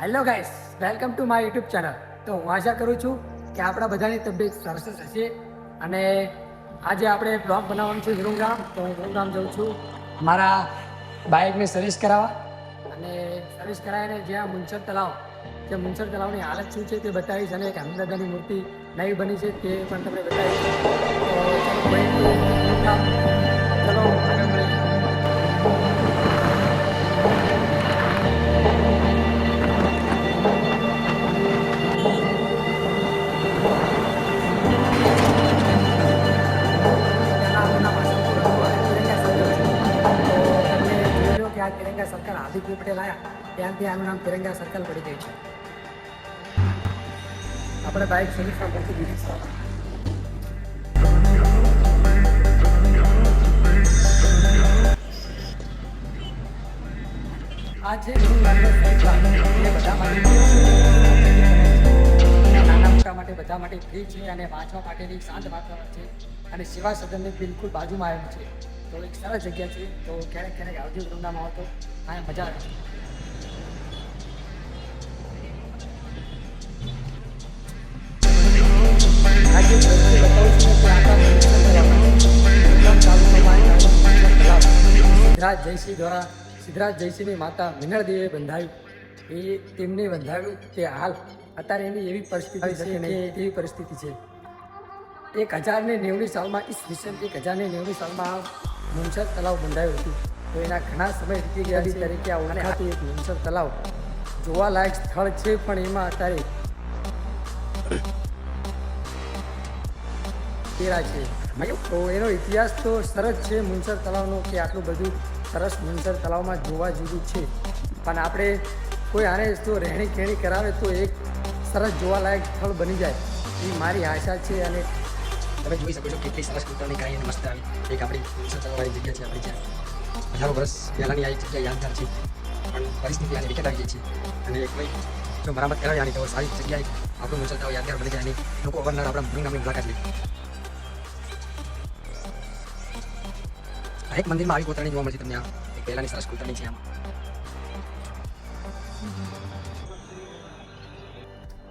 Hello guys welcome to my YouTube channel તો હું આશા કરું છું કે આપણા બધાની તબિયત સરસ હશે અને આજે આપણે બ્લોગ બનાવવાનું છે ગુરુગ્રામ તો હું ગુરુગ્રામ જાઉં છું. મારા બાઇકને સર્વિસ કરાવવા અને સર્વિસ કરાવીને જ્યાં મુનસર તલાવ જે મુનસર તલાવની હાલત શું છે તે બતાવીશ અને એક હનુદાદાની મૂર્તિ નવી બની છે તે પણ તમને બતાવીશ. ચલો ત્યાંથી આનું નામ તિરંગા સર્કલ પડી ગયું છે. આપણે બાઇક સર્વિસમાં પહોંચી દીધી આ સાહેબ એ બધા માટે બધા માટે ફ્રી છે અને વાંચવા માટેની શાંત વાતાવરણ છે અને સેવા સદનની બિલકુલ બાજુમાં આવેલું છે. તો એક સરસ જગ્યા છે. તો ક્યારેક ક્યારેક આવજો વૃંદામાં આવતો, અહીંયા મજા આવે. છે સિદ્ધરાજ જયસિંહ દ્વારા સિદ્ધરાજ જયસિંહની માતા મિનળ બંધાવ્યું એ તેમને બંધાવ્યું તે હાલ અત્યારે એની એવી પરિસ્થિતિ છે કે એવી પરિસ્થિતિ છે. એક હજાર ને નેવડી સાલમાં ઈસવીસન એક હજાર ને નેવડી સાલમાં મુનસર તલાવ બંધાયું હતું. તો એના ઘણા સમય વીતી ગયા છે. તરીકે આ ઓળખાતું એક મુનસર તલાવ જોવાલાયક સ્થળ છે પણ એમાં અત્યારે તેરા છે. તો એનો ઇતિહાસ તો સરસ છે મુનસર તળાવનો કે આટલું બધું સરસ મુનસર તળાવમાં જોવા જેવું છે. પણ આપણે કોઈ આને તો રહેણી કેણી કરાવે તો એક સરસ જોવાલાયક સ્થળ બની જાય. એ મારી આશા છે અને તમે જોઈ શકો છો કેટલી સરસ કૂતરાની ગાય મસ્ત આવી એક આપણી સચવાળી જગ્યા છે આપણી જ્યાં હજારો વર્ષ પહેલાંની આ જગ્યા યાદગાર છે. પણ પરિસ્થિતિ આની વિકટ આવી ગઈ છે. અને એક ભાઈ જો મરામત કરાવી આની તો સારી જગ્યાએ આપણું મુસલ તળાવ યાદગાર બની જાય લોકો અવારનવાર આપણા ગુરુનામની મુલાકાત લે. હરેક મંદિરમાં આવી કોતરણી જોવા મળશે તમને આ. એક પહેલાંની સરસ કોતરણી છે આમાં.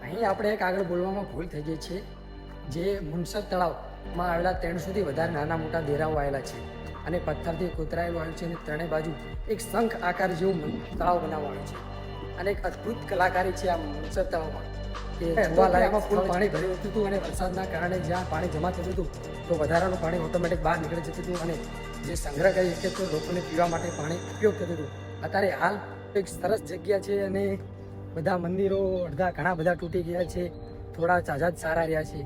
અહીં આપણે એક આગળ બોલવામાં ભૂલ થઈ ગઈ છે, જે મુનસર તળાવમાં આવેલા ત્રણસોથી વધારે નાના મોટા દેરાઓ આવેલા છે અને પથ્થરથી કોતરાયેલું આવ્યું છે અને ત્રણેય બાજુ એક શંખ આકાર જેવું તળાવ બનાવવાનું છે. અને એક અદ્ભુત કલાકારી છે આ મુનસર તળાવમાં. કે જોવાલાયકમાં ફૂલ પાણી ભર્યું હતું હતું અને વરસાદના કારણે જ્યાં પાણી જમા થતું હતું તો વધારાનું પાણી ઓટોમેટિક બહાર નીકળી જતું હતું અને જે સંગ્રહ કરી શકે તો લોકોને પીવા માટે પાણી ઉપયોગ થતું હતું. અત્યારે હાલ એક સરસ જગ્યા છે અને બધા મંદિરો અડધા ઘણા બધા તૂટી ગયા છે થોડા ચાજા જ સારા રહ્યા છે.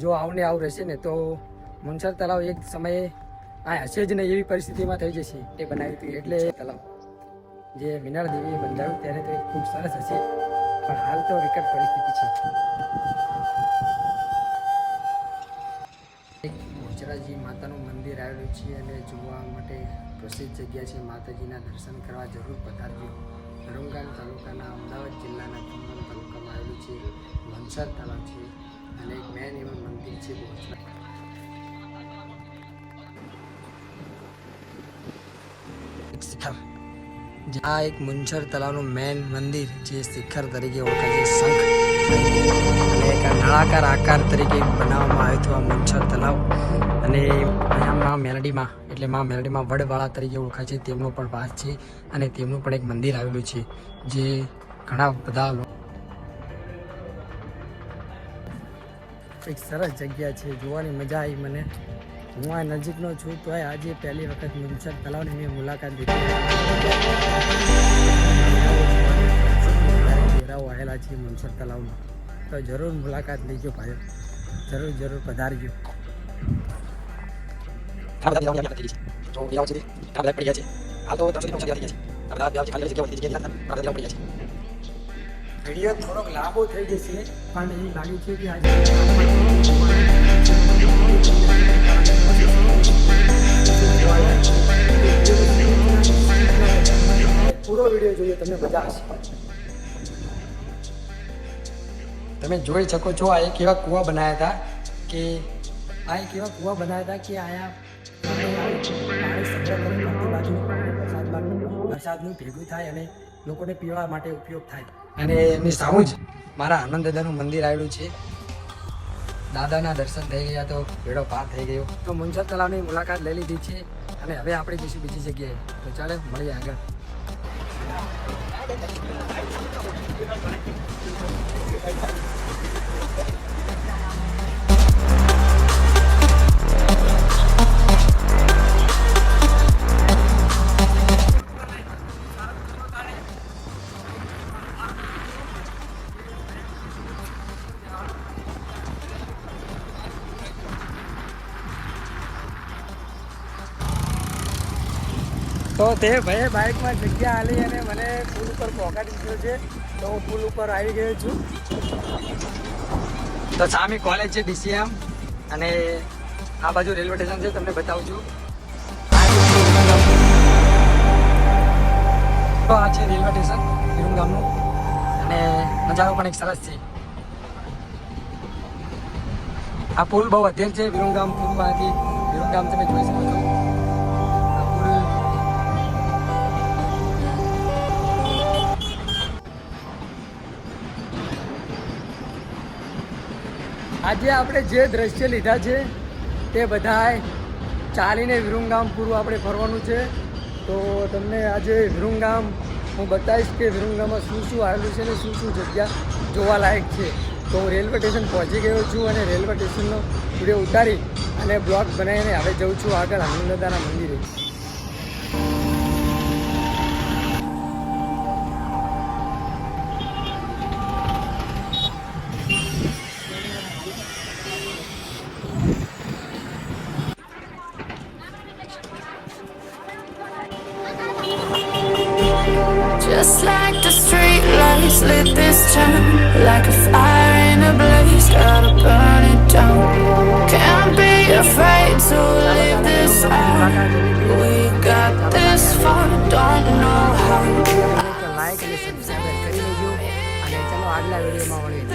જો આવને આવું રહેશે ને તો મુનસર તલાવ એક સમયે આ હશે જ નહીં એવી પરિસ્થિતિમાં થઈ જશે. એ બનાવ્યું હતું એટલે એ તલાવ જે મિનાળ દેવીએ બંધાવ્યું ત્યારે તો ખૂબ સરસ હશે. પણ હાલ તો વિકટ પરિસ્થિતિ છે. બહુચરાજી માતાનું મંદિર આવેલું છે અને જોવા માટે પ્રસિદ્ધ જગ્યા છે. માતાજીના દર્શન કરવા જરૂર પધારજો. ધરમગામ તાલુકાના અમદાવાદ જિલ્લાના ખమ్మણ તાલુકામાં આવેલું છે. વંસાર તળાવ છે અને એક મેન એવું મંદિર છે. બહુચરા આ એક મુંછર તળાવનું મેન મંદિર જે શિખર તરીકે ઓળખાય છે, શંખ અને એક નળાકાર આકાર તરીકે બનાવવામાં આવ્યું હતું આ મુંછર તળાવ અને અહીંયા મા મેલડીમાં, એટલે મા મેલડીમાં વડવાળા તરીકે ઓળખાય છે, તેમનો પણ વાસ છે અને તેમનું પણ એક મંદિર આવેલું છે, જે ઘણા બધા એક સરસ જગ્યા છે, જોવાની મજા આવી મને. હું આ નજીકનો છું તો આજે પહેલી વખત મુનસર તલાવની મેં મુલાકાત લીધી. ઘેરાઓ આવેલા છે મુનસર તલાવમાં. તો જરૂર મુલાકાત લેજો ભાઈઓ. જરૂર જરૂર પધારજો. વીડિયો થોડોક લાંબો થઈ જશે પણ એવું લાગે છે કે આજે વીડિયો જોઈએ, તમને મજા તમે જોઈ શકો છો, આ એક એવા કૂવા બનાવ્યા હતા કે, આ એક એવા કૂવા બનાવ્યા હતા કે આયા વરસાદનું ભેગું થાય અને લોકોને પીવા માટે ઉપયોગ થાય. અને એની સામું જ મારા આનંદ દાદાનું મંદિર આવેલું છે. દાદાના દર્શન થઈ ગયા તો ભેડો પાર થઈ ગયો. તો મુંજા તળાવની મુલાકાત લઈ લીધી છે. અને હવે આપણે જઈશું બીજી જગ્યાએ. તો ચાલે મળીએ આગળ. તો તે ભાઈ બાઇકમાં જગ્યા આલી અને મને પુલ ઉપર પહોંચાડી દીધો છે. તો હું પુલ ઉપર આવી ગયો છું. તો સામે કોલેજ છે ડીસીએમ અને આ બાજુ રેલવે સ્ટેશન છે, તમને બતાવું છું. તો આ છે રેલવે સ્ટેશન વિરમગામનું અને નજારો પણ એક સરસ છે. આ પુલ બહુ અત્યંત છે વિરમગામ પુલમાંથી વિરમગામ તમે જોઈ શકો છો. આજે આપણે જે દ્રશ્ય લીધા છે, તે બધાય ચાલીને વિરુંગામ પૂરું આપણે ફરવાનું છે. તો તમને આજે વિરુંગામ હું બતાવીશ કે વિરુંગામમાં શું શું આવેલું છે ને શું શું જગ્યા જોવાલાયક છે. તો હું રેલવે સ્ટેશન પહોંચી ગયો છું અને રેલવે સ્ટેશનનો વીડિયો ઉતારી અને બ્લોગ બનાવીને હવે જઉં છું આગળ આનંદદાના મંદિરે. Just like the street lights lit this town Like a fire in a blaze, gotta burn it down Can't be afraid to leave this out We got this far, don't know how like અને subscribe કરી લેજો અને ચાલો આગલા વિડીયોમાં મળીએ